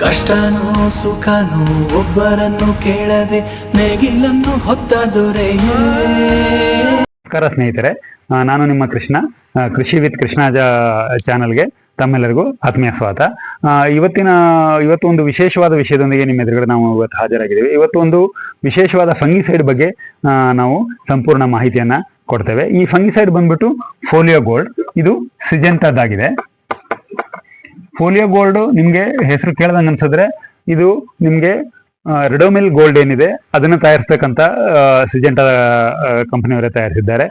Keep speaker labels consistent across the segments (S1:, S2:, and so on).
S1: ಕಷ್ಟನೋ ಸುಖನೋ ಒಬ್ಬರನ್ನು ಕೇಳದೆ ನೇಗಿಲನ್ನು ಹೊತ್ತ
S2: ನಮಸ್ಕಾರ ಸ್ನೇಹಿತರೆ. ನಾನು ನಿಮ್ಮ ಕೃಷ್ಣ. ಕೃಷಿ ವಿತ್ ಕೃಷ್ಣಾಜ ಚಾನಲ್ಗೆ ತಮ್ಮೆಲ್ಲರಿಗೂ ಆತ್ಮೀಯ ಸ್ವಾಗತ. ಇವತ್ತಿನ ಇವತ್ತು ಒಂದು ವಿಶೇಷವಾದ ವಿಷಯದೊಂದಿಗೆ ನಿಮ್ಮ ಎದುರುಗಡೆ ನಾವು ಇವತ್ತು ಹಾಜರಾಗಿದ್ದೀವಿ. ಇವತ್ತು ಒಂದು ವಿಶೇಷವಾದ ಫಂಗಿಸೈಡ್ ಬಗ್ಗೆ ನಾವು ಸಂಪೂರ್ಣ ಮಾಹಿತಿಯನ್ನ ಕೊಡ್ತೇವೆ. ಈ ಫಂಗಿಸೈಡ್ ಬಂದ್ಬಿಟ್ಟು ಫೋಲಿಯೋ ಗೋಲ್ಡ್. ಇದು ಸಿಜೆಂಟದ್ದಾಗಿದೆ. ಫೋಲಿಯೋ ಗೋಲ್ಡ್ ನಿಮ್ಗೆ ಹೆಸರು ಕೇಳ್ದಂಗೆ ಅನ್ಸಿದ್ರೆ ಇದು ನಿಮ್ಗೆ ರೆಡೋಮಿಲ್ ಗೋಲ್ಡ್ ಏನಿದೆ, ಅದನ್ನ ತಯಾರಿಸ್ತಕ್ಕಂಥ ಸಿಜೆಂಟ ಕಂಪನಿಯವರೇ ತಯಾರಿಸಿದ್ದಾರೆ.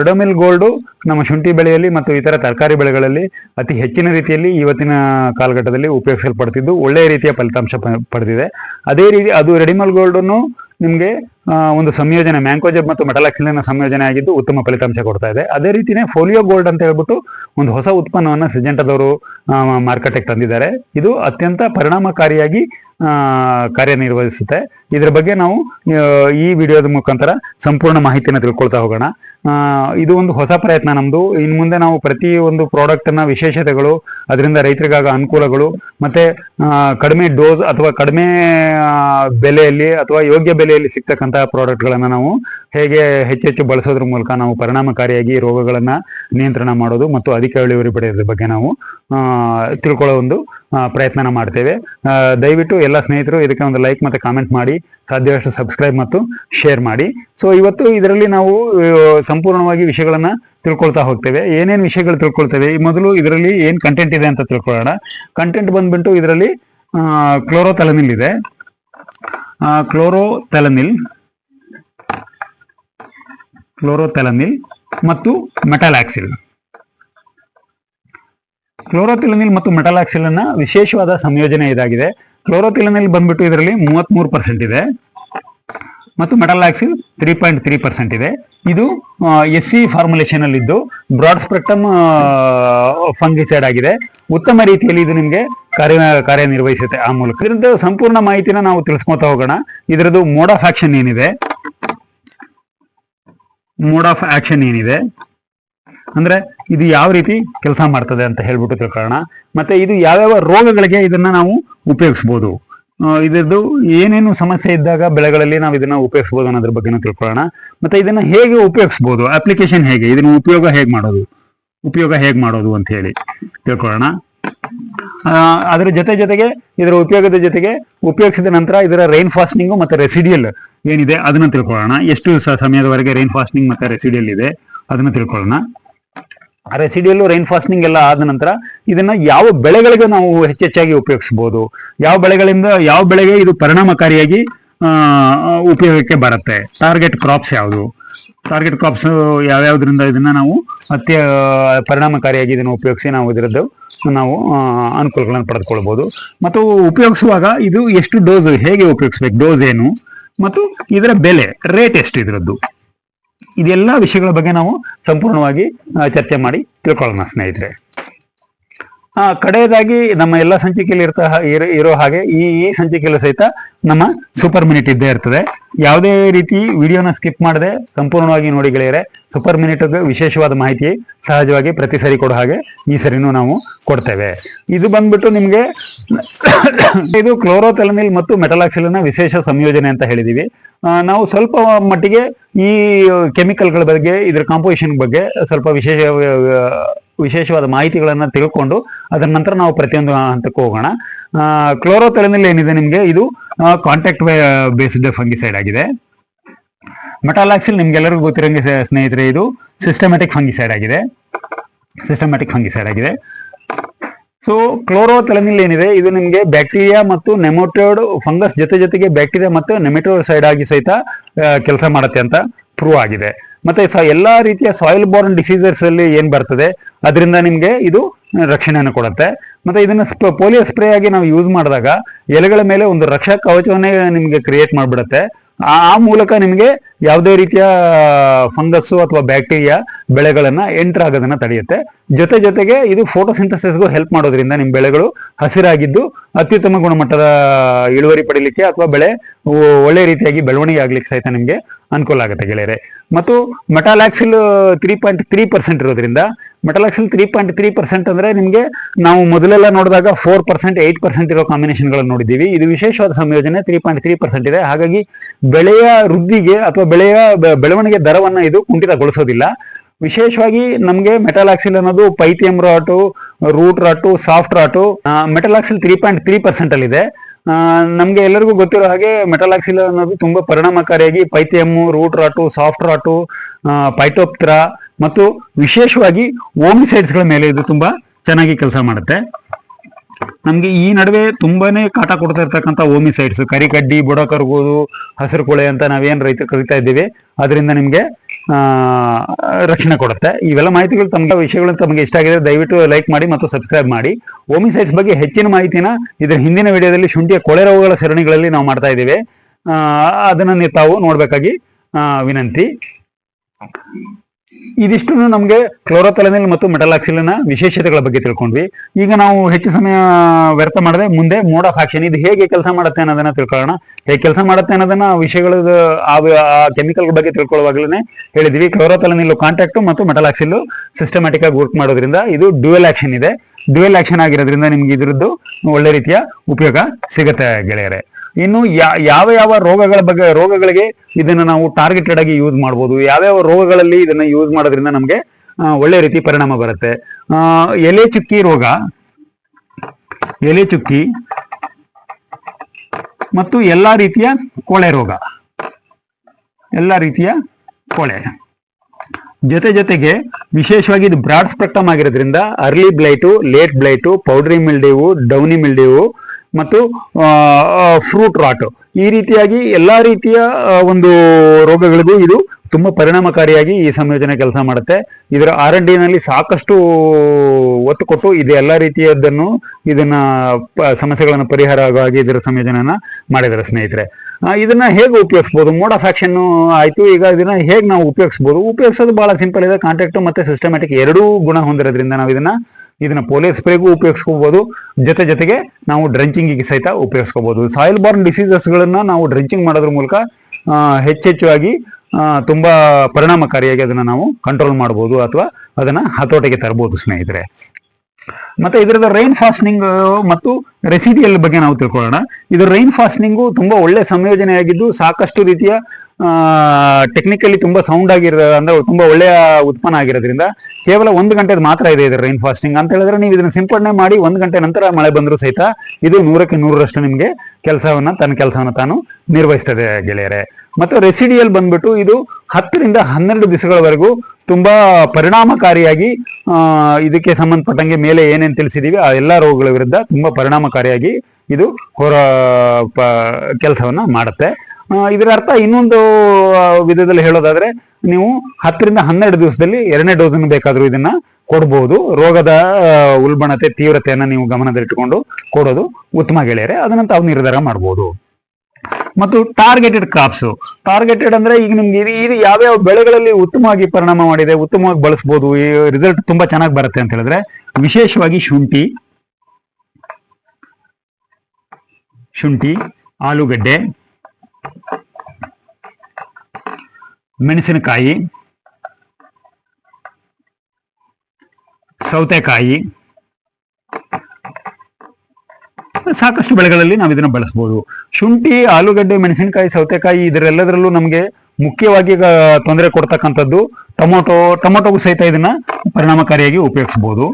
S2: ರೆಡೋಮಿಲ್ ಗೋಲ್ಡು ನಮ್ಮ ಶುಂಠಿ ಬೆಳೆಯಲ್ಲಿ ಮತ್ತು ಇತರ ತರಕಾರಿ ಬೆಳೆಗಳಲ್ಲಿ ಅತಿ ಹೆಚ್ಚಿನ ರೀತಿಯಲ್ಲಿ ಇವತ್ತಿನ ಕಾಲಘಟ್ಟದಲ್ಲಿ ಉಪಯೋಗಿಸಲ್ಪಡ್ತಿದ್ದು ಒಳ್ಳೆಯ ರೀತಿಯ ಫಲಿತಾಂಶ ಪಡೆದಿದೆ. ಅದೇ ರೀತಿ ಅದು ರೆಡಿಮಲ್ ಗೋಲ್ಡನ್ನು ನಿಮಗೆ ಒಂದು ಸಂಯೋಜನೆ, ಮ್ಯಾಂಕೋಜೆಬ್ ಮತ್ತು ಮೆಟಲಾಕ್ಸಿಲಿನ ಸಂಯೋಜನೆ ಆಗಿದ್ದು ಉತ್ತಮ ಫಲಿತಾಂಶ ಕೊಡ್ತಾ ಇದೆ. ಅದೇ ರೀತಿನೇ ಫೋಲಿಯೋ ಗೋಲ್ಡ್ ಅಂತ ಹೇಳ್ಬಿಟ್ಟು ಒಂದು ಹೊಸ ಉತ್ಪನ್ನವನ್ನು ಸಿಜೆಂಟದವರು ಮಾರ್ಕೆಟಿಗೆ ತಂದಿದ್ದಾರೆ. ಇದು ಅತ್ಯಂತ ಪರಿಣಾಮಕಾರಿಯಾಗಿ ಕಾರ್ಯನಿರ್ವಹಿಸುತ್ತೆ. ಇದರ ಬಗ್ಗೆ ನಾವು ಈ ವಿಡಿಯೋದ ಮುಖಾಂತರ ಸಂಪೂರ್ಣ ಮಾಹಿತಿಯನ್ನು ತಿಳ್ಕೊಳ್ತಾ ಹೋಗೋಣ. ಇದು ಒಂದು ಹೊಸ ಪ್ರಯತ್ನ ನಮ್ದು. ಇನ್ ಮುಂದೆ ನಾವು ಪ್ರತಿ ಒಂದು ನ ವಿಶೇಷತೆಗಳು, ಅದರಿಂದ ರೈತರಿಗಾಗ ಅನುಕೂಲಗಳು, ಮತ್ತೆ ಕಡಿಮೆ ಡೋಸ್ ಅಥವಾ ಕಡಿಮೆ ಬೆಲೆಯಲ್ಲಿ ಅಥವಾ ಯೋಗ್ಯ ಬೆಲೆಯಲ್ಲಿ ಸಿಗ್ತಕ್ಕಂತಹ ಪ್ರಾಡಕ್ಟ್ಗಳನ್ನು ನಾವು ಹೇಗೆ ಹೆಚ್ಚೆಚ್ಚು ಬಳಸೋದ್ರ ಮೂಲಕ ನಾವು ಪರಿಣಾಮಕಾರಿಯಾಗಿ ರೋಗಗಳನ್ನ ನಿಯಂತ್ರಣ ಮಾಡೋದು ಮತ್ತು ಅಧಿಕ ಇಳುವರಿ ಪಡೆಯೋದ್ರ ಬಗ್ಗೆ ನಾವು ತಿಳ್ಕೊಳ್ಳೋ ಒಂದು ಪ್ರಯತ್ನ ಮಾಡ್ತೇವೆ. ದಯವಿಟ್ಟು ಎಲ್ಲ ಸ್ನೇಹಿತರು ಇದಕ್ಕೆ ಒಂದು ಲೈಕ್ ಮತ್ತೆ ಕಾಮೆಂಟ್ ಮಾಡಿ ಸಾಧ್ಯವಷ್ಟು ಸಬ್ಸ್ಕ್ರೈಬ್ ಮತ್ತು ಶೇರ್ ಮಾಡಿ. ಸೊ ಇವತ್ತು ಇದರಲ್ಲಿ ನಾವು ಸಂಪೂರ್ಣವಾಗಿ ವಿಷಯಗಳನ್ನ ತಿಳ್ಕೊಳ್ತಾ ಹೋಗ್ತೇವೆ. ಏನೇನು ವಿಷಯಗಳು ತಿಳ್ಕೊಳ್ತೇವೆ? ಈ ಮೊದಲು ಇದರಲ್ಲಿ ಏನ್ ಕಂಟೆಂಟ್ ಇದೆ ಅಂತ ತಿಳ್ಕೊಳ್ಳೋಣ. ಕಂಟೆಂಟ್ ಬಂದ್ಬಿಟ್ಟು ಇದರಲ್ಲಿ ಕ್ಲೋರೋಥಲನಿಲ್ ಇದೆ. ಕ್ಲೋರೋಥಲನಿಲ್ ಕ್ಲೋರೋಥಲನಿಲ್ ಮತ್ತು ಮೆಟಾಲಾಕ್ಸಿಲ್ ಕ್ಲೋರೋಥಿಲನಿಲ್ ಮತ್ತು ಮೆಟಾಲಾಕ್ಸಿಲ್ ಅನ್ನ ವಿಶೇಷವಾದ ಸಂಯೋಜನೆ ಇದಾಗಿದೆ. ಕ್ಲೋರೋಥಿಲನಿಲ್ ಬಂದ್ಬಿಟ್ಟು ಇದರಲ್ಲಿ ಮೂವತ್ಮೂರು ಪರ್ಸೆಂಟ್ ಇದೆ. ಮತ್ತು metalaxyl three point three percent ಇದೆ. ಇದು ಎಸ್ ಸಿ ಫಾರ್ಮುಲೇಷನ್ ಅಲ್ಲಿ ಇದ್ದು ಬ್ರಾಡ್ ಸ್ಪೆಕ್ಟಮ್ ಫಂಗಿಸೈಡ್ ಆಗಿದೆ. ಉತ್ತಮ ರೀತಿಯಲ್ಲಿ ಇದು ನಿಮಗೆ ಕಾರ್ಯ, ಕಾರ್ಯನಿರ್ವಹಿಸುತ್ತೆ ಆ ಮೂಲಕ. ಇದರಿಂದ ಸಂಪೂರ್ಣ ಮಾಹಿತಿನ ನಾವು ತಿಳಿಸ್ಕೊತಾ ಹೋಗೋಣ. ಇದರದ್ದು ಮೋಡ್ ಆಫ್ ಆಕ್ಷನ್ ಏನಿದೆ? ಮೋಡ್ ಆಫ್ ಆಕ್ಷನ್ ಏನಿದೆ? ಅಂದ್ರೆ ಇದು ಯಾವ ರೀತಿ ಕೆಲಸ ಮಾಡ್ತದೆ ಅಂತ ಹೇಳ್ಬಿಟ್ಟು ತಿಳ್ಕೊಳ್ಳೋಣ. ಮತ್ತೆ ಇದು ಯಾವ್ಯಾವ ರೋಗಗಳಿಗೆ ಇದನ್ನ ನಾವು ಉಪಯೋಗಿಸ್ಬೋದು? ಇದ್ರದ್ದು ಏನೇನು ಸಮಸ್ಯೆ ಇದ್ದಾಗ ಬೆಳೆಗಳಲ್ಲಿ ನಾವು ಇದನ್ನ ಉಪಯೋಗಿಸಬಹುದು ಅನ್ನೋದ್ರ ಬಗ್ಗೆನೂ ತಿಳ್ಕೊಳ್ಳೋಣ. ಮತ್ತೆ ಇದನ್ನ ಹೇಗೆ ಉಪಯೋಗಿಸ್ಬೋದು? ಅಪ್ಲಿಕೇಶನ್ ಹೇಗೆ? ಇದನ್ನ ಉಪಯೋಗ ಹೇಗೆ ಮಾಡೋದು? ಉಪಯೋಗ ಹೇಗೆ ಮಾಡೋದು ಅಂತ ಹೇಳಿ ತಿಳ್ಕೊಳ್ಳೋಣ. ಅದರ ಜೊತೆ ಜೊತೆಗೆ ಇದರ ಉಪಯೋಗದ ಜೊತೆಗೆ ಉಪಯೋಗಿಸಿದ ನಂತರ ಇದರ ರೈನ್ ಫಾಸ್ಟಿಂಗು ಮತ್ತೆ ರೆಸಿಡಿಯಲ್ ಏನಿದೆ ಅದನ್ನ ತಿಳ್ಕೊಳ್ಳೋಣ. ಎಷ್ಟು ಸಮಯದವರೆಗೆ ರೈನ್ ಫಾಸ್ಟಿಂಗ್ ಮತ್ತೆ ರೆಸಿಡಿಯಲ್ ಇದೆ ಅದನ್ನ ತಿಳ್ಕೊಳ್ಳೋಣ. ರೆಸಿಡಿಯಲ್ಲು ರೈನ್ ಫಾಸ್ಟಿಂಗ್ ಎಲ್ಲ ಆದ ನಂತರ ಇದನ್ನ ಯಾವ ಬೆಳೆಗಳಿಗೆ ನಾವು ಹೆಚ್ಚೆಚ್ಚಾಗಿ ಉಪಯೋಗಿಸಬಹುದು ಯಾವ ಬೆಳೆಗಳಿಂದ ಯಾವ ಬೆಳೆಗೆ ಇದು ಪರಿಣಾಮಕಾರಿಯಾಗಿ ಉಪಯೋಗಕ್ಕೆ ಬರುತ್ತೆ ಟಾರ್ಗೆಟ್ ಕ್ರಾಪ್ಸ್ ಯಾವುದು ಟಾರ್ಗೆಟ್ ಕ್ರಾಪ್ಸ್ ಯಾವ್ಯಾವ್ದ್ರಿಂದ ಇದನ್ನ ನಾವು ಅತ್ಯ, ಪರಿಣಾಮಕಾರಿಯಾಗಿ ಇದನ್ನು ಉಪಯೋಗಿಸಿ ನಾವು ಇದರದ್ದು ನಾವು ಅನುಕೂಲಗಳನ್ನು ಪಡೆದುಕೊಳ್ಬಹುದು ಮತ್ತು ಉಪಯೋಗಿಸುವಾಗ ಇದು ಎಷ್ಟು ಡೋಸ್ ಹೇಗೆ ಉಪಯೋಗಿಸ್ಬೇಕು ಡೋಸ್ ಏನು, ಮತ್ತು ಇದರ ಬೆಲೆ ರೇಟ್ ಎಷ್ಟು ಇದರದ್ದು. ಇದೆಲ್ಲ ವಿಷಯಗಳ ಬಗ್ಗೆ ನಾವು ಸಂಪೂರ್ಣವಾಗಿ ಚರ್ಚೆ ಮಾಡಿ ತಿಳ್ಕೊಳ್ಳೋಣ ಸ್ನೇಹಿತರೆ. ಆ, ಕಡೆಯದಾಗಿ ನಮ್ಮ ಎಲ್ಲ ಸಂಚಿಕೆಯಲ್ಲಿ ಇರ್ತಾ ಇರೋ- ಹಾಗೆ ಈ ಈ ಸಂಚಿಕೆಯಲ್ಲೂ ಸಹಿತ ನಮ್ಮ ಸೂಪರ್ ಮಿನಿಟ್ ಇದ್ದೇ ಇರ್ತದೆ. ಯಾವುದೇ ರೀತಿ ವಿಡಿಯೋನ ಸ್ಕಿಪ್ ಮಾಡದೆ ಸಂಪೂರ್ಣವಾಗಿ ನೋಡಿ ಗೆಳೆಯರೆ ಸೂಪರ್ ಮಿನಿಟ್ ವಿಶೇಷವಾದ ಮಾಹಿತಿ ಸಹಜವಾಗಿ ಪ್ರತಿ ಸರಿ ಕೊಡೋ ಹಾಗೆ ಈ ಸರಿನೂ ನಾವು ಕೊಡ್ತೇವೆ. ಇದು ಬಂದ್ಬಿಟ್ಟು ನಿಮಗೆ ಇದು ಕ್ಲೋರೋಥೆಲನಿಲ್ ಮತ್ತು ಮೆಟಲಾಕ್ಸಿಲಿನ ವಿಶೇಷ ಸಂಯೋಜನೆ ಅಂತ ಹೇಳಿದೀವಿ. ನಾವು ಸ್ವಲ್ಪ ಮಟ್ಟಿಗೆ ಈ ಕೆಮಿಕಲ್ಗಳ ಬಗ್ಗೆ ಇದರ ಕಾಂಪೋಸಿಷನ್ ಬಗ್ಗೆ ಸ್ವಲ್ಪ ವಿಶೇಷ ವಿಶೇಷವಾದ ಮಾಹಿತಿಗಳನ್ನ ತಿಳ್ಕೊಂಡು ಅದರ ನಂತರ ನಾವು ಪ್ರತಿಯೊಂದು ಹಂತಕ್ಕೆ ಹೋಗೋಣ. ಕ್ಲೋರೋಥೆಲನಿಲ್ ಏನಿದೆ ನಿಮಗೆ? ಇದು ಕಾಂಟ್ಯಾಕ್ಟ್ ಬೇಸ್ಡ್ ಫಂಗಿಸೈಡ್ ಆಗಿದೆ. ಮೆಟಾಲಾಕ್ಸಿಲ್ ನಿಮ್ಗೆಲ್ಲರಿಗೂ ಗೊತ್ತಿರಂಗೆ ಸ್ನೇಹಿತರೆ, ಇದು ಸಿಸ್ಟಮ್ಯಾಟಿಕ್ ಫಂಗಿಸೈಡ್ ಆಗಿದೆ. ಸಿಸ್ಟಮ್ಯಾಟಿಕ್ ಫಂಗಿಸೈಡ್ ಆಗಿದೆ. ಸೊ ಕ್ಲೋರೋಥೆಲನಿಲ್ ಏನಿದೆ? ಇದು ನಿಮಗೆ ಬ್ಯಾಕ್ಟೀರಿಯಾ ಮತ್ತು ನೆಮೋಟೋಡ್ ಫಂಗಸ್ ಜೊತೆ ಜೊತೆಗೆ ಬ್ಯಾಕ್ಟೀರಿಯಾ ಮತ್ತು ನೆಮೆಟೋಸೈಡ್ ಸೈಡ್ ಆಗಿ ಸಹಿತ ಕೆಲಸ ಮಾಡುತ್ತೆ ಅಂತ ಪ್ರೂವ್ ಆಗಿದೆ. ಮತ್ತೆ ಎಲ್ಲಾ ರೀತಿಯ ಸಾಯಿಲ್ ಬೋರ್ನ್ ಡಿಸೀಸಸ್ ಅಲ್ಲಿ ಏನ್ ಬರ್ತದೆ, ಅದರಿಂದ ನಿಮಗೆ ಇದು ರಕ್ಷಣೆಯನ್ನು ಕೊಡುತ್ತೆ. ಮತ್ತೆ ಇದನ್ನ ಪೋಲಿಯೋ ಸ್ಪ್ರೇ ಆಗಿ ನಾವು ಯೂಸ್ ಮಾಡಿದಾಗ ಎಲೆಗಳ ಮೇಲೆ ಒಂದು ರಕ್ಷಾ ಕವಚವನ್ನೇ ನಿಮಗೆ ಕ್ರಿಯೇಟ್ ಮಾಡಿಬಿಡುತ್ತೆ. ಆ ಮೂಲಕ ನಿಮಗೆ ಯಾವುದೇ ರೀತಿಯ ಫಂಗಸ್ಸು ಅಥವಾ ಬ್ಯಾಕ್ಟೀರಿಯಾ ಬೆಳೆಗಳನ್ನ ಎಂಟರ್ ಆಗೋದನ್ನ ತಡೆಯುತ್ತೆ. ಜೊತೆ ಜೊತೆಗೆ ಇದು ಫೋಟೋಸಿಂಥಸಿಸ್ಗೂ ಹೆಲ್ಪ್ ಮಾಡೋದ್ರಿಂದ ನಿಮ್ಮ ಬೆಳೆಗಳು ಹಸಿರಾಗಿದ್ದು ಅತ್ಯುತ್ತಮ ಗುಣಮಟ್ಟದ ಇಳುವರಿ ಪಡಿಲಿಕ್ಕೆ ಅಥವಾ ಬೆಳೆ ಒಳ್ಳೆ ರೀತಿಯಾಗಿ ಬೆಳವಣಿಗೆ ಆಗ್ಲಿಕ್ಕೆ ಸಹಿತ ನಿಮಗೆ ಅನುಕೂಲ ಆಗುತ್ತೆ ಗೆಳೆಯರೆ. ಮತ್ತು metalaxyl three point three percent ಇರೋದ್ರಿಂದ metalaxyl three point three percent ಅಂದ್ರೆ ನಿಮಗೆ ನಾವು ಮೊದಲೆಲ್ಲ ನೋಡಿದಾಗ ಫೋರ್ ಪರ್ಸೆಂಟ್ ಏಟ್ ಪರ್ಸೆಂಟ್ ಇರೋ ಕಾಂಬಿನೇಷನ್ಗಳನ್ನು ನೋಡಿದ್ದೀವಿ. ಇದು ವಿಶೇಷವಾದ ಸಂಯೋಜನೆ ತ್ರೀ ಪಾಯಿಂಟ್ ತ್ರೀ ಪರ್ಸೆಂಟ್ ಇದೆ. ಹಾಗಾಗಿ ಬೆಳೆಯ ವೃದ್ಧಿಗೆ ಅಥವಾ ಬೆಳೆಯ ಬೆಳವಣಿಗೆ ದರವನ್ನು ಇದು ಕುಂಠಿತಗೊಳಿಸೋದಿಲ್ಲ. ವಿಶೇಷವಾಗಿ ನಮಗೆ ಮೆಟಲಾಕ್ಸಿಲ್ ಅನ್ನೋದು pythium rot root rot soft rot metalaxyl three point three percent ಅಲ್ಲಿ ಇದೆ. ನಮಗೆ ಎಲ್ಲರಿಗೂ ಗೊತ್ತಿರೋ ಹಾಗೆ ಮೆಟಲಾಕ್ಸಿಲ್ ಅನ್ನೋದು ತುಂಬಾ ಪರಿಣಾಮಕಾರಿಯಾಗಿ pythium root rot soft rot phytophthora ಮತ್ತು ವಿಶೇಷವಾಗಿ ಓಮಿಸೈಡ್ಸ್ಗಳ ಮೇಲೆ ಇದು ತುಂಬಾ ಚೆನ್ನಾಗಿ ಕೆಲಸ ಮಾಡುತ್ತೆ. ನಮಗೆ ಈ ನಡುವೆ ತುಂಬಾನೇ ಕಾಟ ಕೊಡ್ತಾ ಇರ್ತಕ್ಕಂಥ ಓಮಿಸೈಡ್ಸ್ ಕರಿಕಡ್ಡಿ, ಬುಡ ಕರಗೋದು, ಹಸಿರು ಕೊಳೆ ಅಂತ ನಾವೇನ್ ರೈತ ಕರಿತಾ ಇದ್ದೀವಿ, ಅದರಿಂದ ನಿಮಗೆ ರಕ್ಷಣೆ ಕೊಡುತ್ತೆ. ಇವೆಲ್ಲ ಮಾಹಿತಿಗಳು ತಮ್ಮ ವಿಷಯಗಳು ತಮಗೆ ಇಷ್ಟ ಆಗಿದೆ ದಯವಿಟ್ಟು ಲೈಕ್ ಮಾಡಿ ಮತ್ತು ಸಬ್ಸ್ಕ್ರೈಬ್ ಮಾಡಿ. ಓಮಿಸೈಡ್ಸ್ ಬಗ್ಗೆ ಹೆಚ್ಚಿನ ಮಾಹಿತಿನ ಇದರ ಹಿಂದಿನ ವಿಡಿಯೋದಲ್ಲಿ ಶುಂಠಿಯ ಕೊಳೆ ರೋಗಗಳ ಸರಣಿಗಳಲ್ಲಿ ನಾವು ಮಾಡ್ತಾ ಇದ್ದೀವಿ. ಅದನ್ನ ನೀವು ತಾವು ನೋಡ್ಬೇಕಾಗಿ ವಿನಂತಿ. ಇದಿಷ್ಟು ನಮಗೆ ಕ್ಲೋರೋಥಲನಿಲ್ ಮತ್ತು ಮೆಟಲಾಕ್ಸಿಲಿನ ವಿಶೇಷತೆಗಳ ಬಗ್ಗೆ ತಿಳ್ಕೊಂಡ್ವಿ. ಈಗ ನಾವು ಹೆಚ್ಚು ಸಮಯ ವ್ಯರ್ಥ ಮಾಡದೆ ಮುಂದೆ ಮೋಡ್ ಆಫ್ ಆಕ್ಷನ್ ಇದು ಹೇಗೆ ಕೆಲಸ ಮಾಡುತ್ತೆ ಅನ್ನೋದನ್ನ ತಿಳ್ಕೊಳ್ಳೋಣ. ಹೇಗೆ ಕೆಲಸ ಮಾಡುತ್ತೆ ಅನ್ನೋದನ್ನ ವಿಷಯಗಳ ಆ ಕೆಮಿಕಲ್ ಬಗ್ಗೆ ತಿಳ್ಕೊಳ್ಳುವಾಗಲೇ ಹೇಳಿದ್ವಿ. ಕ್ಲೋರೋಥಲನಿಲ್ ಕಾಂಟ್ಯಾಕ್ಟ್ ಮತ್ತು ಮೆಟಲಾಕ್ಸಿಲ್ ಸಿಸ್ಟಮ್ಯಾಟಿಕ್ ಆಗಿ ವರ್ಕ್ ಮಾಡೋದ್ರಿಂದ ಇದು ಡ್ಯುಯಲ್ ಆಕ್ಷನ್ ಇದೆ. ಡ್ಯುಯಲ್ ಆಕ್ಷನ್ ಆಗಿರೋದ್ರಿಂದ ನಿಮ್ಗೆ ಇದರದ್ದು ಒಳ್ಳೆ ರೀತಿಯ ಉಪಯೋಗ ಸಿಗುತ್ತೆ ಗೆಳೆಯರೆ. ಇನ್ನು ಯಾವ ಯಾವ ರೋಗಗಳ ಬಗ್ಗೆ, ರೋಗಗಳಿಗೆ ಇದನ್ನ ನಾವು ಟಾರ್ಗೆಟೆಡ್ ಆಗಿ ಯೂಸ್ ಮಾಡ್ಬೋದು. ಯಾವ್ಯಾವ ರೋಗಗಳಲ್ಲಿ ಇದನ್ನ ಯೂಸ್ ಮಾಡೋದ್ರಿಂದ ನಮಗೆ ಒಳ್ಳೆ ರೀತಿ ಪರಿಣಾಮ ಬರುತ್ತೆ. ಎಲೆ ಚುಕ್ಕಿ ರೋಗ, ಎಲೆ ಚುಕ್ಕಿ ಮತ್ತು ಎಲ್ಲಾ ರೀತಿಯ ಕೊಳೆ ರೋಗ. ಎಲ್ಲಾ ರೀತಿಯ ಕೊಳೆ. ಜೊತೆ ಜೊತೆಗೆ ವಿಶೇಷವಾಗಿ ಇದು ಬ್ರಾಡ್ ಸ್ಪೆಕ್ಟಮ್ ಆಗಿರೋದ್ರಿಂದ early blight late blight powdery mildew downy mildew ಮತ್ತು ಫ್ರೂಟ್ ರಾಟ್ ಈ ರೀತಿಯಾಗಿ ಎಲ್ಲಾ ರೀತಿಯ ಒಂದು ರೋಗಗಳಿಗೂ ಇದು ತುಂಬಾ ಪರಿಣಾಮಕಾರಿಯಾಗಿ ಈ ಸಂಯೋಜನೆ ಕೆಲಸ ಮಾಡುತ್ತೆ. ಇದರ ಆರ್ ಎನ್ನಲ್ಲಿ ಸಾಕಷ್ಟು ಒತ್ತು ಕೊಟ್ಟು ಇದು ಎಲ್ಲ ರೀತಿಯದ್ದನ್ನು ಇದನ್ನ ಸಮಸ್ಯೆಗಳನ್ನು ಪರಿಹಾರ ಆಗಿ ಇದರ ಸಂಯೋಜನೆಯನ್ನ ಮಾಡಿದ್ದಾರೆ ಸ್ನೇಹಿತರೆ. ಇದನ್ನ ಹೇಗೆ ಉಪಯೋಗಿಸ್ಬೋದು? ಮೋಡ್ ಆಫ್ ಆಕ್ಷನ್ ಆಯ್ತು. ಈಗ ಇದನ್ನ ಹೇಗೆ ನಾವು ಉಪಯೋಗಿಸ್ಬೋದು? ಉಪಯೋಗಿಸೋದು ಬಹಳ ಸಿಂಪಲ್ ಇದೆ. ಕಾಂಟ್ಯಾಕ್ಟ್ ಮತ್ತೆ ಸಿಸ್ಟಮ್ಯಾಟಿಕ್ ಎರಡೂ ಗುಣ ಹೊಂದಿರೋದ್ರಿಂದ ನಾವು ಇದನ್ನ ಇದನ್ನ ಪೋಲಿಯೋ ಸ್ಪ್ರೇಗೂ ಉಪಯೋಗಿಸ್ಕೋಬಹುದು ಜೊತೆ ಜೊತೆಗೆ ನಾವು ಡ್ರೆಂಚಿಂಗಿಗೆ ಸಹಿತ ಉಪಯೋಗಿಸ್ಕೋಬಹುದು ಸಾಯಿಲ್ ಬಾರ್ನ್ ಗಳನ್ನ ನಾವು ಡ್ರೆಂಚಿಂಗ್ ಮಾಡೋದ್ರ ಮೂಲಕ ಆ, ತುಂಬಾ ಪರಿಣಾಮಕಾರಿಯಾಗಿ ಅದನ್ನ ನಾವು ಕಂಟ್ರೋಲ್ ಮಾಡಬಹುದು ಅಥವಾ ಅದನ್ನ ಹತೋಟಿಗೆ ತರಬಹುದು ಸ್ನೇಹಿತರೆ. ಮತ್ತೆ ಇದರದ ರೈನ್ ಫಾಸ್ಟ್ನಿಂಗ್ ಮತ್ತು ರೆಸಿಡಿಯಲ್ ಬಗ್ಗೆ ನಾವು ತಿಳ್ಕೊಳ್ಳೋಣ. ಇದು ರೈನ್ ಫಾಸ್ಟ್ನಿಂಗು ತುಂಬಾ ಒಳ್ಳೆ ಸಂಯೋಜನೆಯಾಗಿದ್ದು ಸಾಕಷ್ಟು ರೀತಿಯ ಟೆಕ್ನಿಕಲಿ ತುಂಬಾ ಸೌಂಡ್ ಆಗಿರೋ ಅಂದ್ರೆ ತುಂಬಾ ಒಳ್ಳೆಯ ಉತ್ಪನ್ನ ಆಗಿರೋದ್ರಿಂದ ಕೇವಲ ಒಂದು ಗಂಟೆದು ಮಾತ್ರ ಇದೆ ಇದರ ರೈನ್ ಫಾಸ್ಟಿಂಗ್ ಅಂತ ಹೇಳಿದ್ರೆ ನೀವು ಇದನ್ನ ಸಿಂಪಡಣೆ ಮಾಡಿ ಒಂದು ಗಂಟೆ ನಂತರ ಮಳೆ ಬಂದರೂ ಸಹಿತ ಇದು ನೂರಕ್ಕೆ ನೂರರಷ್ಟು ನಿಮಗೆ ಕೆಲಸವನ್ನ, ತನ್ನ ಕೆಲಸವನ್ನ ತಾನು ನಿರ್ವಹಿಸ್ತದೆ ಗೆಳೆಯರೆ. ಮತ್ತು ರೆಸಿಡಿಯಲ್ ಬಂದ್ಬಿಟ್ಟು ಇದು ಹತ್ತರಿಂದ ಹನ್ನೆರಡು ದಿವಸಗಳವರೆಗೂ ತುಂಬಾ ಪರಿಣಾಮಕಾರಿಯಾಗಿ ಇದಕ್ಕೆ ಸಂಬಂಧಪಟ್ಟಂಗೆ ಮೇಲೆ ಏನೇನು ತಿಳಿಸಿದೀವಿ, ಆ ಎಲ್ಲಾ ರೋಗಗಳ ವಿರುದ್ಧ ತುಂಬಾ ಪರಿಣಾಮಕಾರಿಯಾಗಿ ಇದು ಹೊರ ಕೆಲಸವನ್ನ ಮಾಡುತ್ತೆ. ಇದರ ಅರ್ಥ ಇನ್ನೊಂದು ವಿಧದಲ್ಲಿ ಹೇಳೋದಾದ್ರೆ ನೀವು ಹತ್ತರಿಂದ ಹನ್ನೆರಡು ದಿವಸದಲ್ಲಿ ಎರಡನೇ ಡೋಸ್ ಬೇಕಾದರೂ ಇದನ್ನ ಕೊಡ್ಬೋದು. ರೋಗದ ಉಲ್ಬಣತೆ, ತೀವ್ರತೆಯನ್ನ ನೀವು ಗಮನದಲ್ಲಿಟ್ಟುಕೊಂಡು ಕೊಡೋದು ಉತ್ತಮ ಗೆಳೆಯರೆ. ಅದನ್ನ ತಾವು ನಿರ್ಧಾರ ಮಾಡ್ಬೋದು. ಮತ್ತು ಟಾರ್ಗೆಟೆಡ್ ಕ್ರಾಪ್ಸ್ ಟಾರ್ಗೆಟೆಡ್ ಅಂದ್ರೆ ಈಗ ನಿಮ್ಗೆ ಇದು- ಯಾವ್ಯಾವ ಬೆಳೆಗಳಲ್ಲಿ ಉತ್ತಮವಾಗಿ ಪರಿಣಾಮ ಮಾಡಿದೆ, ಉತ್ತಮವಾಗಿ ಬಳಸ್ಬೋದು, ಈ ರಿಸಲ್ಟ್ ತುಂಬಾ ಚೆನ್ನಾಗಿ ಬರುತ್ತೆ ಅಂತ ಹೇಳಿದ್ರೆ ವಿಶೇಷವಾಗಿ ಶುಂಠಿ. ಶುಂಠಿ, ಆಲೂಗಡ್ಡೆ ಮೆಣಸಿನಕಾಯಿ, ಸೌತೆಕಾಯಿ, ಸಾಕಷ್ಟು ಬೆಳೆಗಳಲ್ಲಿ ನಾವು ಇದನ್ನ ಬಳಸಬಹುದು ಶುಂಠಿ, ಆಲೂಗಡ್ಡೆ, ಮೆಣಸಿನಕಾಯಿ, ಸೌತೆಕಾಯಿ ಇದರೆಲ್ಲದರಲ್ಲೂ ನಮಗೆ ಮುಖ್ಯವಾಗಿ ತೊಂದರೆ ಕೊಡ್ತಕ್ಕಂಥದ್ದು ಟೊಮೊಟೊ, ಟೊಮೊಟೊಗೂ ಸಹಿತ ಇದನ್ನ ಪರಿಣಾಮಕಾರಿಯಾಗಿ ಉಪಯೋಗಿಸಬಹುದು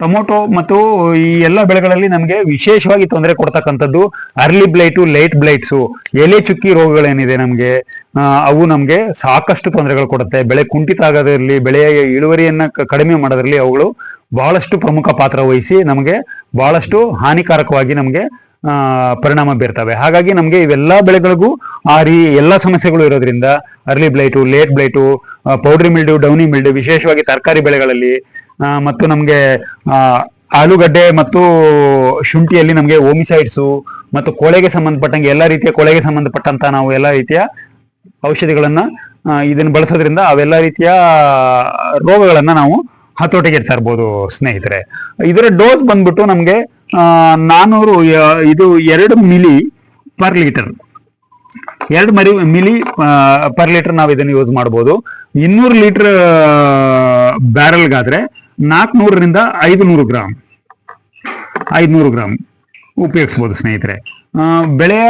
S2: ಟೊಮೊಟೊ ಮತ್ತು ಈ ಎಲ್ಲ ಬೆಳೆಗಳಲ್ಲಿ ನಮಗೆ ವಿಶೇಷವಾಗಿ ತೊಂದರೆ ಕೊಡ್ತಕ್ಕಂಥದ್ದು ಅರ್ಲಿ ಬ್ಲೈಟು, ಲೈಟ್ ಬ್ಲೈಟ್ಸು. ಎಲೆ ಚುಕ್ಕಿ ರೋಗಗಳೇನಿದೆ ನಮಗೆ. ಅವು ನಮಗೆ ಸಾಕಷ್ಟು ತೊಂದರೆಗಳು ಕೊಡುತ್ತೆ. ಬೆಳೆ ಕುಂಠಿತ ಆಗೋದ್ರಲ್ಲಿ ಬೆಳೆಯ ಇಳುವರಿಯನ್ನ ಕಡಿಮೆ ಮಾಡೋದ್ರಲ್ಲಿ ಅವುಗಳು ಬಹಳಷ್ಟು ಪ್ರಮುಖ ಪಾತ್ರ ವಹಿಸಿ ನಮಗೆ ಬಹಳಷ್ಟು ಹಾನಿಕಾರಕವಾಗಿ ನಮಗೆ ಪರಿಣಾಮ ಬೀರ್ತವೆ. ಹಾಗಾಗಿ ನಮಗೆ ಇವೆಲ್ಲ ಬೆಳೆಗಳಿಗೂ ಆ ರೀ, ಎಲ್ಲ ಸಮಸ್ಯೆಗಳು ಇರೋದ್ರಿಂದ early blight, late blight powdery mildew, downy mildew, ವಿಶೇಷವಾಗಿ ತರಕಾರಿ ಬೆಳೆಗಳಲ್ಲಿ ಮತ್ತು ನಮಗೆ ಆಲೂಗಡ್ಡೆ ಮತ್ತು ಶುಂಠಿಯಲ್ಲಿ ನಮಗೆ ಓಮಿಸೈಡ್ಸು ಮತ್ತು ಕೊಳೆಗೆ ಸಂಬಂಧಪಟ್ಟಂಗೆ ಎಲ್ಲ ರೀತಿಯ ಕೊಳೆಗೆ ಸಂಬಂಧಪಟ್ಟಂತ ನಾವು ಎಲ್ಲ ರೀತಿಯ ಔಷಧಿಗಳನ್ನ ಇದನ್ನ ಬಳಸೋದ್ರಿಂದ ಅವೆಲ್ಲ ರೀತಿಯ, ರೋಗಗಳನ್ನ ನಾವು ಹತೋಟಿಗೆ ತರ್ಬೋದು ಸ್ನೇಹಿತರೆ. ಇದರ ಡೋಸ್ ಬಂದ್ಬಿಟ್ಟು ನಮಗೆ ನಾನೂರು ಇದು ಎರಡು ಮಿಲಿ ಪರ್ ಲೀಟರ್. ಎರಡು ಮರಿ, ಮಿಲಿ ಪರ್ ಲೀಟರ್ ನಾವು ಇದನ್ನು ಯೂಸ್ ಮಾಡ್ಬೋದು. ಇನ್ನೂರು ಲೀಟರ್ ಬ್ಯಾರಲ್ಗಾದ್ರೆ ನಾಲ್ಕುನೂರರಿಂದ ಐದು ನೂರು ಗ್ರಾಮ್. ಐದುನೂರು ಗ್ರಾಮ್ ಉಪಯೋಗಿಸ್ಬೋದು ಸ್ನೇಹಿತರೆ. ಬೆಳೆಯ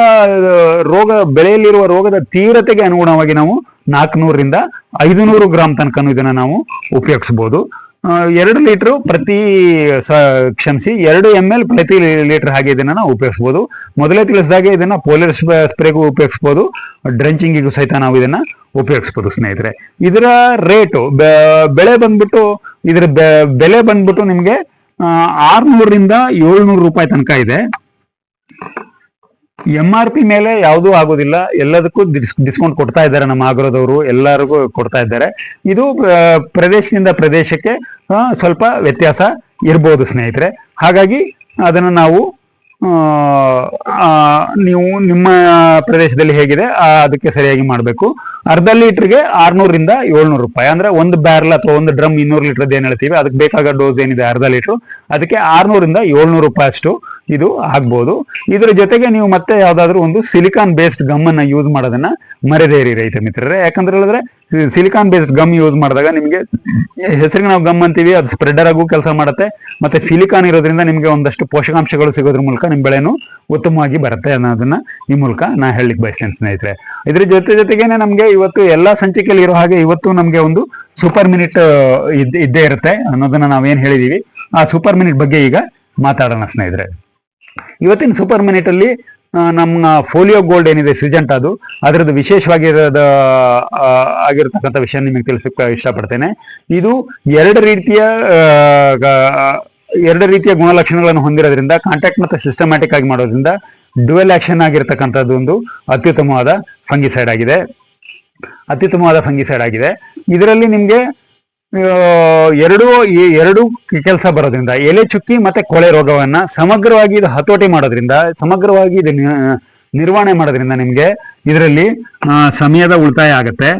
S2: ರೋಗ, ಬೆಳೆಯಲ್ಲಿರುವ ರೋಗದ ತೀವ್ರತೆಗೆ ಅನುಗುಣವಾಗಿ ನಾವು ನಾಲ್ಕುನೂರರಿಂದ ಐದುನೂರು ಗ್ರಾಮ್ ತನಕನೂ ಇದನ್ನ ನಾವು ಉಪಯೋಗಿಸ್ಬೋದು. ಎರಡು ಲೀಟರ್ ಪ್ರತಿ ಕ್ಷಮಿಸಿ ಎರಡು ಎಂ ಎಲ್ ಪ್ರತಿ ಲೀಟರ್ ಹಾಗೆ ಇದನ್ನ ನಾವು ಉಪಯೋಗಿಸ್ಬೋದು. ಮೊದಲೇ ತಿಳಿಸಿದಾಗೆ ಇದನ್ನ ಪೋಲಿಯರ್ ಸ್ಪ್ರೇಗೂ ಉಪಯೋಗಿಸ್ಬೋದು. ಡ್ರೆಂಚಿಂಗಿಗೂ ಸಹಿತ ನಾವು ಇದನ್ನ ಉಪಯೋಗಿಸ್ಬೋದು ಸ್ನೇಹಿತರೆ. ಇದರ ರೇಟು ಬೆಳೆ ಬಂದ್ಬಿಟ್ಟು, ಇದರ ಬೆಲೆ ಬಂದ್ಬಿಟ್ಟು ನಿಮಗೆ ಆರ್ನೂರರಿಂದ ಏಳ್ನೂರು ರೂಪಾಯಿ ತನಕ ಇದೆ. ಎಂ ಆರ್ ಪಿ ಮೇಲೆ ಯಾವುದೂ ಆಗೋದಿಲ್ಲ. ಎಲ್ಲದಕ್ಕೂ ಡಿಸ್ಕೌಂಟ್ ಕೊಡ್ತಾ ಇದ್ದಾರೆ ನಮ್ಮ ಆಗ್ರೋದವರು. ಎಲ್ಲರಿಗೂ ಕೊಡ್ತಾ ಇದ್ದಾರೆ. ಇದು ಪ್ರದೇಶದಿಂದ ಪ್ರದೇಶಕ್ಕೆ ಸ್ವಲ್ಪ ವ್ಯತ್ಯಾಸ ಇರ್ಬೋದು ಸ್ನೇಹಿತರೆ. ಹಾಗಾಗಿ ಅದನ್ನು ನಾವು ನೀವು ನಿಮ್ಮ ಪ್ರದೇಶದಲ್ಲಿ ಹೇಗಿದೆ ಅದಕ್ಕೆ ಸರಿಯಾಗಿ ಮಾಡಬೇಕು. ಅರ್ಧ ಲೀಟರ್ಗೆ ಆರ್ನೂರಿಂದ ಏಳ್ನೂರು ರೂಪಾಯಿ. ಅಂದ್ರೆ ಒಂದು ಬ್ಯಾರಲ್ ಅಥವಾ ಒಂದು ಡ್ರಮ್ ಇನ್ನೂರು ಲೀಟರ್ ಏನ್ ಹೇಳ್ತೀವಿ, ಅದಕ್ಕೆ ಬೇಕಾಗೋ ಡೋಸ್ ಏನಿದೆ ಅರ್ಧ ಲೀಟರ್. ಅದಕ್ಕೆ ಆರ್ನೂರಿಂದ ಏಳ್ನೂರು ರೂಪಾಯಿ ಅಷ್ಟು ಇದು ಆಗ್ಬೋದು. ಇದರ ಜೊತೆಗೆ ನೀವು ಮತ್ತೆ ಯಾವ್ದಾದ್ರು ಒಂದು ಸಿಲಿಕಾನ್ ಬೇಸ್ಡ್ ಗಮ್ ಅನ್ನ ಯೂಸ್ ಮಾಡೋದನ್ನ ಮರೆದೇ ಇರಿ ರೈತ ಮಿತ್ರರೇ. ಯಾಕಂದ್ರೆ ಹೇಳಿದ್ರೆ ಸಿಲಿಕಾನ್ ಬೇಸ್ಡ್ ಗಮ್ ಯೂಸ್ ಮಾಡಿದಾಗ ನಿಮಗೆ ಹೆಸರಿಗೆ ನಾವು ಗಮ್ ಅಂತೀವಿ, ಅದು ಸ್ಪ್ರೆಡರ್ ಆಗೂ ಕೆಲಸ ಮಾಡುತ್ತೆ, ಮತ್ತೆ ಸಿಲಿಕಾನ್ ಇರೋದ್ರಿಂದ ನಿಮಗೆ ಒಂದಷ್ಟು ಪೋಷಕಾಂಶಗಳು ಸಿಗೋದ್ರ ಮೂಲಕ ನಿಮ್ಮ ಬೆಳೆನು ಉತ್ತಮವಾಗಿ ಬರುತ್ತೆ ಅನ್ನೋದನ್ನ ಈ ಮೂಲಕ ನಾ ಹೇಳಲಿಕ್ಕೆ ಬಯಸ್ತೇನೆ ಸ್ನೇಹಿತರೆ. ಇದ್ರ ಜೊತೆ ಜೊತೆಗೇನೆ ನಮಗೆ ಇವತ್ತು ಎಲ್ಲಾ ಸಂಚಿಕೆಯಲ್ಲಿ ಇರೋ ಹಾಗೆ ಇವತ್ತು ನಮಗೆ ಒಂದು ಸೂಪರ್ ಮಿನಿಟ್ ಇದ್ದೇ ಇರುತ್ತೆ ಅನ್ನೋದನ್ನ ನಾವೇನ್ ಹೇಳಿದೀವಿ. ಆ ಸೂಪರ್ ಮಿನಿಟ್ ಬಗ್ಗೆ ಈಗ ಮಾತಾಡೋಣ ಸ್ನೇಹಿತರೆ. ಇವತ್ತಿನ ಸೂಪರ್ ಮಿನಿಟಲ್ಲಿ ನಮ್ಮ ಫೋಲಿಯೋ ಗೋಲ್ಡ್ ಏನಿದೆ ಸಿಜೆಂಟ್ ಅದು, ಅದರದ್ದು ವಿಶೇಷವಾಗಿರೋದ ಆಗಿರತಕ್ಕಂಥ ವಿಷಯ ನಿಮಗೆ ತಿಳಿಸಕ್ಕೆ ಇಷ್ಟಪಡ್ತೇನೆ. ಇದು ಎರಡು ರೀತಿಯ ಎರಡು ರೀತಿಯ ಗುಣಲಕ್ಷಣಗಳನ್ನು ಹೊಂದಿರೋದ್ರಿಂದ ಕಾಂಟ್ಯಾಕ್ಟ್ ಮತ್ತೆ ಸಿಸ್ಟಮ್ಯಾಟಿಕ್ ಆಗಿ ಮಾಡೋದ್ರಿಂದ, ಡುವೆಲ್ ಆಕ್ಷನ್ ಆಗಿರ್ತಕ್ಕಂಥದ್ದು ಒಂದು ಅತ್ಯುತ್ತಮವಾದ ಫಂಗಿಸೈಡ್ ಆಗಿದೆ. ಅತ್ಯುತ್ತಮವಾದ ಫಂಗಿಸೈಡ್ ಆಗಿದೆ. ಇದರಲ್ಲಿ ನಿಮಗೆ ಎರಡು ಎರಡು ಕೆಲಸ ಬರೋದ್ರಿಂದ ಎಲೆ ಚುಕ್ಕಿ ಮತ್ತೆ ಕೊಳೆ ರೋಗವನ್ನ ಸಮಗ್ರವಾಗಿ ಇದು ಹತೋಟಿ ಮಾಡೋದ್ರಿಂದ, ಸಮಗ್ರವಾಗಿ ಇದು ನಿರ್ವಹಣೆ ಮಾಡೋದ್ರಿಂದ ನಿಮ್ಗೆ ಇದರಲ್ಲಿ ಸಮಯದ ಉಳಿತಾಯ ಆಗತ್ತೆ.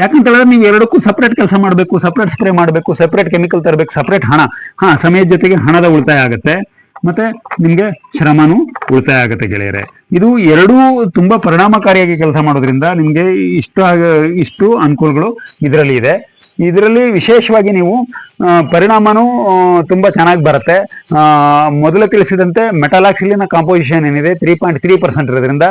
S2: ಯಾಕಂತ ಹೇಳಿದ್ರೆ ನೀವು ಎರಡಕ್ಕೂ ಸಪ್ರೇಟ್ ಕೆಲಸ ಮಾಡಬೇಕು ಸಪ್ರೇಟ್ ಸ್ಪ್ರೇ ಮಾಡಬೇಕು ಸಪ್ರೇಟ್ ಕೆಮಿಕಲ್ ತರಬೇಕು ಸಪ್ರೇಟ್ ಹಣ. ಹಾ, ಸಮಯದ ಜೊತೆಗೆ ಹಣದ ಉಳಿತಾಯ ಆಗುತ್ತೆ. ಮತ್ತೆ ನಿಮ್ಗೆ ಶ್ರಮನೂ ಉಳಿತಾಯ ಆಗುತ್ತೆ ಗೆಳೆಯರೆ. ಇದು ಎರಡೂ ತುಂಬಾ ಪರಿಣಾಮಕಾರಿಯಾಗಿ ಕೆಲಸ ಮಾಡೋದ್ರಿಂದ ನಿಮ್ಗೆ ಇಷ್ಟು ಇಷ್ಟು ಅನುಕೂಲಗಳು ಇದರಲ್ಲಿ ಇದೆ. ಇದರಲ್ಲಿ ವಿಶೇಷವಾಗಿ ನೀವು ಪರಿಣಾಮನೂ ತುಂಬ ಚೆನ್ನಾಗಿ ಬರುತ್ತೆ. ಮೊದಲು ತಿಳಿಸಿದಂತೆ ಮೆಟಾಲಾಕ್ಸಿಲಿನ ಕಾಂಪೋಸಿಷನ್ ಏನಿದೆ ತ್ರೀ ಪಾಯಿಂಟ್ ತ್ರೀ ಪರ್ಸೆಂಟ್ ಇರೋದ್ರಿಂದ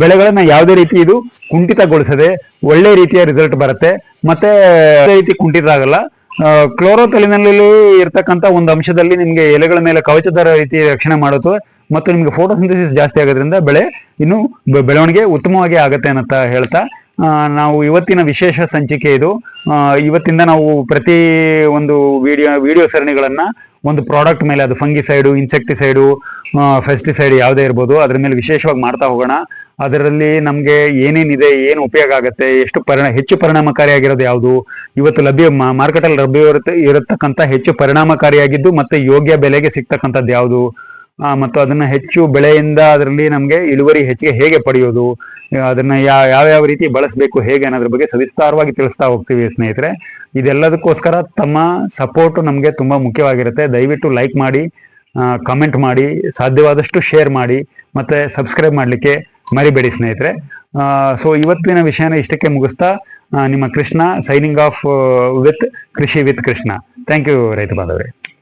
S2: ಬೆಳೆಗಳನ್ನು ಯಾವುದೇ ರೀತಿ ಇದು ಕುಂಠಿತಗೊಳಿಸದೆ ಒಳ್ಳೆ ರೀತಿಯ ರಿಸಲ್ಟ್ ಬರುತ್ತೆ. ಮತ್ತೆ ಯಾವುದೇ ರೀತಿ ಕುಂಠಿತ ಆಗಲ್ಲ ಕ್ಲೋರೋಥಲಿನಲ್ಲಿ ಇರ್ತಕ್ಕಂಥ ಒಂದು ಅಂಶದಲ್ಲಿ ನಿಮಗೆ ಎಲೆಗಳ ಮೇಲೆ ಕವಚದ ರೀತಿ ರಕ್ಷಣೆ ಮಾಡುತ್ತೆ ಮತ್ತು ನಿಮಗೆ ಫೋಟೋಸಿಂಥಸಿಸ್ ಜಾಸ್ತಿ ಆಗೋದ್ರಿಂದ ಬೆಳೆ ಇನ್ನು ಬೆಳವಣಿಗೆ ಉತ್ತಮವಾಗಿ ಆಗುತ್ತೆ ಅಂತ ಹೇಳ್ತಾ ನಾವು ಇವತ್ತಿನ ವಿಶೇಷ ಸಂಚಿಕೆ ಇದು. ಇವತ್ತಿಂದ ನಾವು ಪ್ರತಿ ಒಂದು ವಿಡಿಯೋ ವಿಡಿಯೋ ಸರಣಿಗಳನ್ನ ಒಂದು ಪ್ರಾಡಕ್ಟ್ ಮೇಲೆ, ಅದು ಫಂಗಿಸೈಡು ಇನ್ಸೆಕ್ಟಿಸೈಡು ಫೆಸ್ಟಿಸೈಡ್ ಯಾವುದೇ ಇರ್ಬೋದು, ಅದ್ರ ಮೇಲೆ ವಿಶೇಷವಾಗಿ ಮಾಡ್ತಾ ಹೋಗೋಣ. ಅದರಲ್ಲಿ ನಮಗೆ ಏನೇನಿದೆ, ಏನು ಉಪಯೋಗ ಆಗುತ್ತೆ, ಎಷ್ಟು ಪರಿಣ, ಹೆಚ್ಚು ಪರಿಣಾಮಕಾರಿಯಾಗಿರೋದು ಯಾವುದು, ಇವತ್ತು ಲಭ್ಯ ಮಾರ್ಕೆಟಲ್ಲಿ ಲಭ್ಯ ಇರತಕ್ಕಂಥ ಹೆಚ್ಚು ಪರಿಣಾಮಕಾರಿಯಾಗಿದ್ದು ಮತ್ತೆ ಯೋಗ್ಯ ಬೆಲೆಗೆ ಸಿಗ್ತಕ್ಕಂಥದ್ದು ಯಾವುದು ಮತ್ತು ಅದನ್ನ ಹೆಚ್ಚು ಬೆಳೆಯಿಂದ ಅದರಲ್ಲಿ ನಮಗೆ ಇಳುವರಿ ಹೆಚ್ಚಿಗೆ ಹೇಗೆ ಪಡೆಯೋದು, ಅದನ್ನ ಯಾವ ಯಾವ ರೀತಿ ಬಳಸಬೇಕು, ಹೇಗೆ ಅನ್ನೋದ್ರ ಬಗ್ಗೆ ಸವಿಸ್ತಾರವಾಗಿ ತಿಳಿಸ್ತಾ ಹೋಗ್ತೀವಿ ಸ್ನೇಹಿತರೆ. ಇದೆಲ್ಲದಕ್ಕೋಸ್ಕರ ತಮ್ಮ ಸಪೋರ್ಟ್ ನಮಗೆ ತುಂಬಾ ಮುಖ್ಯವಾಗಿರುತ್ತೆ. ದಯವಿಟ್ಟು ಲೈಕ್ ಮಾಡಿ ಕಮೆಂಟ್ ಮಾಡಿ, ಸಾಧ್ಯವಾದಷ್ಟು ಶೇರ್ ಮಾಡಿ, ಮತ್ತೆ ಸಬ್ಸ್ಕ್ರೈಬ್ ಮಾಡಲಿಕ್ಕೆ ಮರಿಬೇಡಿ ಸ್ನೇಹಿತರೆ. ಸೊ, ಇವತ್ತಿನ ವಿಷಯನ ಇಷ್ಟಕ್ಕೆ ಮುಗಿಸ್ತಾ ನಿಮ್ಮ Krishna signing off with Krishi with Krishna. Thank you ರೈತ ಬಾಂಧವರೇ.